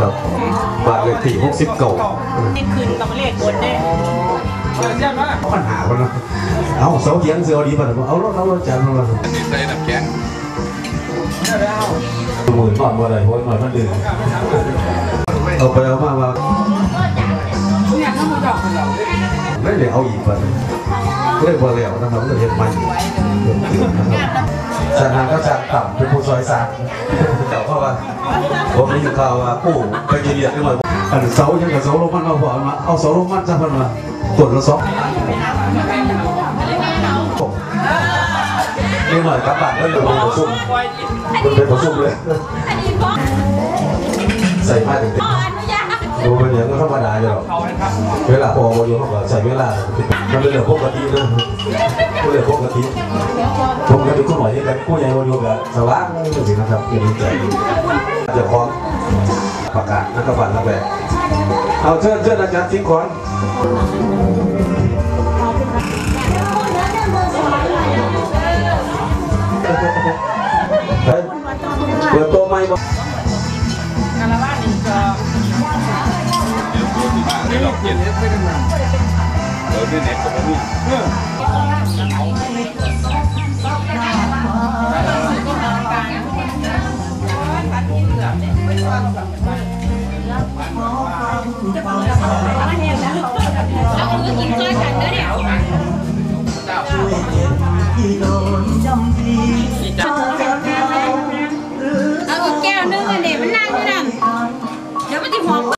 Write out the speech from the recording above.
ครับบ้านเลขที่หกสิบเก้านี่คืนกำเลขบนเนี่ยปัญหาคนละเอาเสาเทียงเสือดีป่ะเอารถเอารถจันทร์มาใส่น้ำแข็งหมื่นก่อนว่าอะไรโอ้ยหน่อยมันดึงเอาไปเอามาว่าไม่ได้เอาอีกป่ะ เล่นบอลแล้วนะครับก็เห็นมันสถานก็จากต่ำเป็นผู้ซอยสามแต่เพราะว่าผมได้ยินข่าวว่าปู่ไปเรียนได้หน่อยอันเสายังกับเสาลมมันเอาบ่มาเอาเสาลมมันซะพันมาตรวจละสองนี่หน่อยกลับบ้านก็เลยมาซุ่มมันเป็นผสมเลยใส่ผ้าถึง ดูเป็นอย่างก็ธรรมดาอยู่หรอกเวลาพอมาอยู่เขาก็ใส่เวลามันเป็นเรื่องปกตินะเป็นเรื่องปกติผมก็เป็นคนหน่อยที่กันกู้ใหญ่มาอยู่กับสว่างเลยสินะครับเป็นใจจะคล้องประกาศนักบัตรนักแบบเอาเชิญเชิญอาจารย์ทิ้งก่อนเฮ้ยเปิดตัวใหม่บ่คา ดอกเย็นเดี๋ยวนี่เน็ตก็ไม่มีเราก็กินก้อยกันเด้อเนี่ยเอาอีกแก้วนึงอันเด็มันนั่งอยู่นั่นเดี๋ยวมันจะหอม